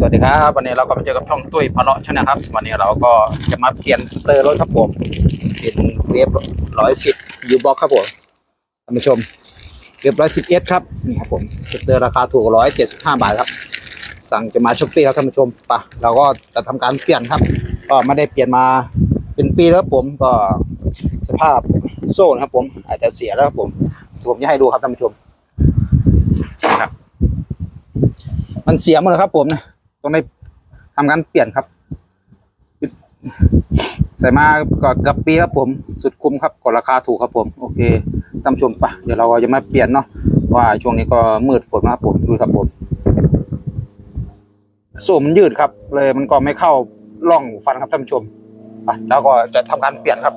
สวัสดีครับ วันนี้เราก็มาเจอกับช่องตุ้ยพะเลาะใช่ไหมครับ วันนี้เราก็จะมาเปลี่ยนสเตอร์รถครับผมเป็นเวฟร้อยสิบยูบ็อกครับผมท่านผู้ชมเวฟร้อยสิบเอสครับนี่ครับผมสเตอร์ราคาถูกร้อยเจ็ดสิบห้าบาทครับ สั่งจะมาช้อปปี้ครับท่านผู้ชมไปะเราก็จะทำการเปลี่ยนครับ ก็ไม่ได้เปลี่ยนมาเป็นปีแล้วครับผมก็สภาพโซ่นะครับผม อาจจะเสียแล้วครับผมผมจะให้ดูครับท่านผู้ชมนะครับมันเสียหมดเลยครับผมนะ ต้องได้ทำการเปลี่ยนครับ ใส่มาก็กับปีครับผม สุดคุ้มครับกดราคาถูกครับผม โอเคท่านชมปะเดี๋ยวเราจะมาเปลี่ยนเนาะว่าช่วงนี้ก็มืดฝนนะครับผมดูครับผมโซ่มันยืดครับ เลยมันก็ไม่เข้าร่องฟันครับท่านชมไปแล้วก็จะทำการเปลี่ยนครับ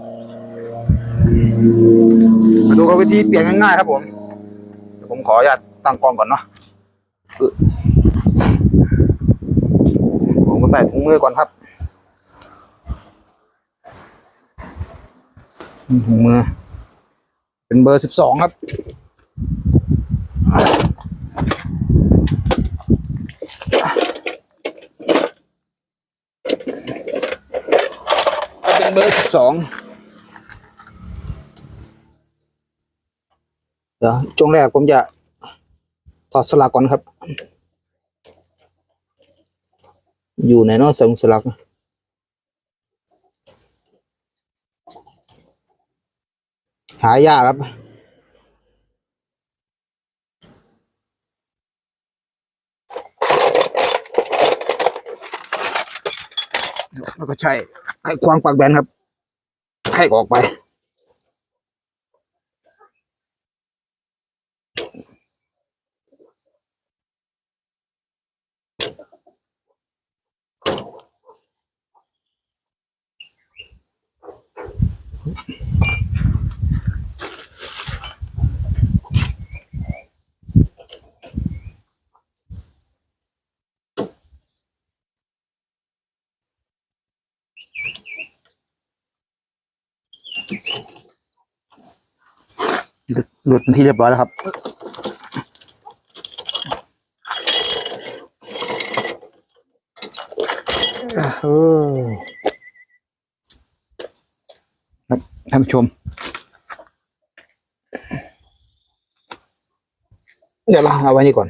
มาดูกับวิธีเปลี่ยนง่ายๆครับผมผมขออนุญาตตั้งกล้องก่อนเนาะ ผมก็ ใส่ถุงมือก่อนครับถุงมือ เป็นเบอร์สิบสองครับ เป็นเบอร์สิบสองเดี๋ยวช่วงแรกผมจะถอดสลักก่อนครับ อยู่ในนอกสงสลักหายากครับ แล้วก็ใช่ให้ควางปากแบนครับ ให้ออกไป หลุดเป็นที่เรียบร้อยแล้วครับเออครับท่านผู้ชม เดี๋ยวเราเอาไว้นี่ก่อน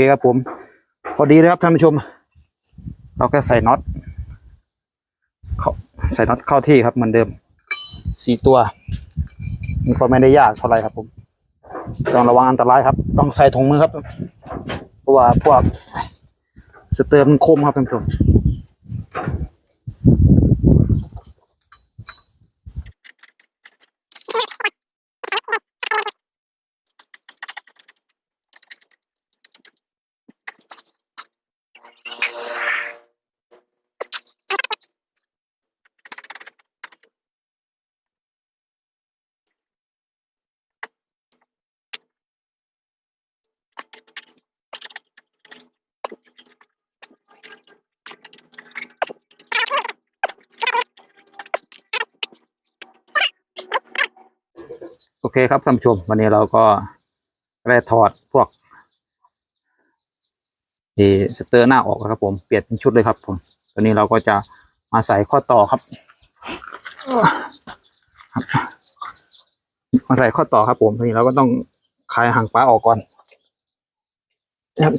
เคครับผม พอดีนะครับท่านผู้ชม เราแค่ใส่น็อตเข้าใส่น็อตเข้าที่ครับเหมือนเดิมสี่ตัวมันก็ไม่ได้ยากเท่าไหร่ครับผม ต้องระวังอันตรายครับ ต้องใส่ถุงมือครับ เพราะว่าพวกสเตอร์มันคมครับท่านผู้ชม อเคครับท่านผู้ชม วันนี้เราก็ได้ถอดพวกเอสเตอร์หน้าออกครับ ผมเปลี่ยนเป็นชุดเลยครับ ผมตอนนี้เราก็จะมาใส่ข้อต่อครับมาใส่ข้อต่อครับผมทีนี้เราก็ต้องคลายหางปลาออกก่อน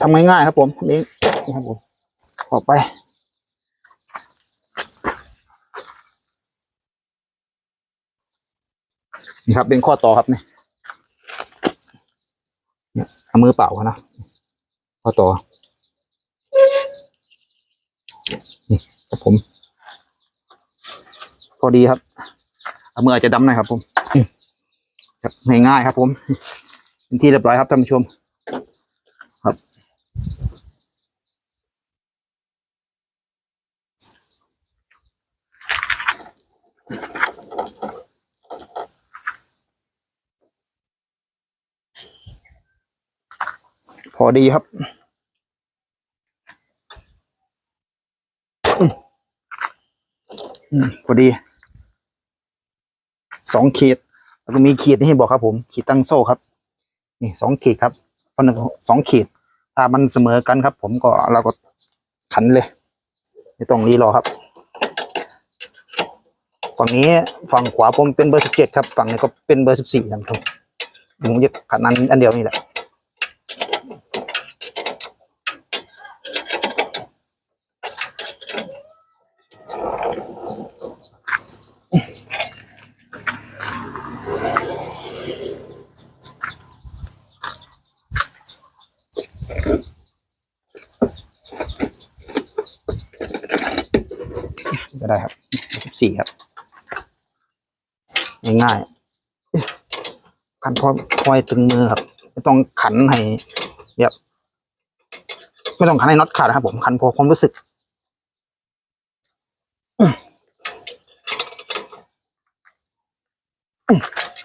ทำง่ายๆครับ ผมนี่ครับผมออกไป นี่ครับ เป็นข้อต่อครับเนี่ยเอามือเปล่านะข้อต่อนี่ครับผม พอดีครับเอามืออาจจะดำหน่อยครับผมอืมครับง่ายๆครับผมเป็นที่เรียบร้อยครับท่านผู้ชม พอดีครับอืมพอดี สองขีด แล้วก็มีขีดนี่บอกครับผม ขีดตั้งโซ่ครับ นี่สองขีดครับคนหนึ่งสองขีด ถ้ามันเสมอกันครับ ผมก็เราก็ขันเลย ไม่ต้องรีรอครับ ฝั่งนี้ฝั่งขวาผมเป็นเบอร์สิบเจ็ดครับ ฝั่งนี้ก็เป็นเบอร์สิบสี่นะครับผมจะขันอันอันเดียวนี่แหละ ก็ ได้ครับสิบสี่ครับ ง่ายๆขันพอพอยตึงมือครับ ไม่ต้องขันให้แบบไม่ต้องขันให้น็อตขาดนะครับผมขันพอความรู้สึก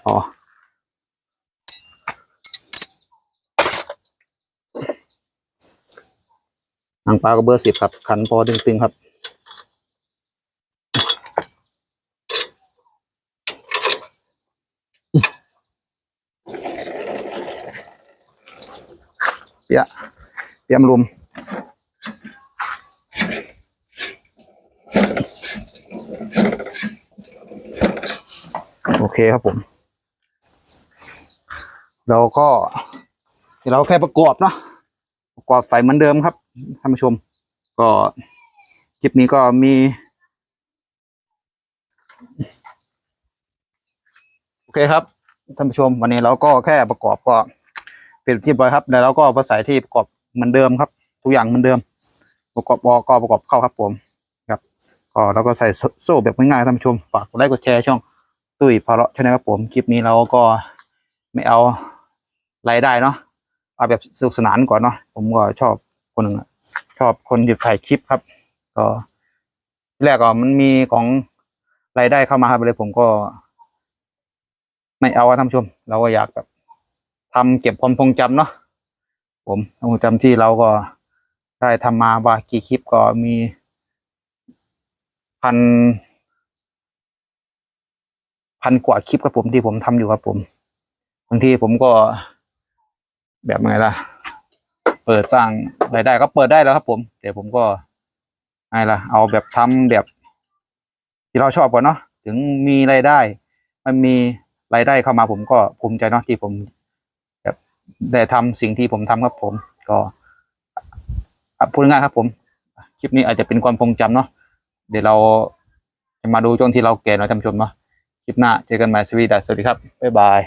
พอหางปลาก็เบอร์สิบครับ ขันพอตึงๆครับ เปียะ เปียมรุม โอเคครับผม เราก็เราแค่ประกอบเนาะประกอบไฟเหมือนเดิมครับท่านผู้ชม ก็คลิปนี้ก็มี โอเคครับท่านผู้ชมวันนี้เราก็แค่ประกอบก็เป็นที่เรียบร้อยครับ แล้วเราก็เอามาใส่ที่ประกอบ เหมือนเดิมครับ ทุกอย่างเหมือนเดิม ประกอบออก็ประกอบเข้าครับผมครับก็เราก็ใส่โซ่แบบง่ายๆท่านผู้ชมฝากกดไลค์กดแชร์ช่องตุ้ยพาเละชาแนลครับผมคลิปนี้เราก็ไม่เอารายได้เนาะเอาแบบสนุกสนานก่อนเนาะผมก็ชอบคนหนึ่งอะชอบคนหยุดถ่ายคลิปครับ ก็แรกก็มันมีของรายได้เข้ามาครับเลยผมก็ ไม่เอาท่านผู้ชม เราก็อยากแบบทำเก็บความทรงจำเนาะ ผมความจำที่เราก็ได้ทำมาว่ากี่คลิปก็มีพันพันกว่าคลิปครับผมที่ผมทำอยู่ครับผมบางทีผมก็แบบไงล่ะ เปิดสร้างรายได้ก็เปิดได้แล้วครับผมแต่ผมก็ไงล่ะ เอาแบบทำแบบ ที่เราชอบก่อนเนาะถึงมีรายได้ มันมีรายได้เข้ามาผมก็ภูมิใจเนาะที่ผม ได้ทำสิ่งที่ผมทำครับผม ก็พูดง่ายครับ ผม คลิปนี้อาจจะเป็นความทรงจำเนาะเดี๋ยวเราจะมาดูช่วงที่เราแก่หน่อยท่านผู้ชมเนาะคลิปหน้าเจอกันใหม่สวีดัสสวัสดีครับบ๊ายบาย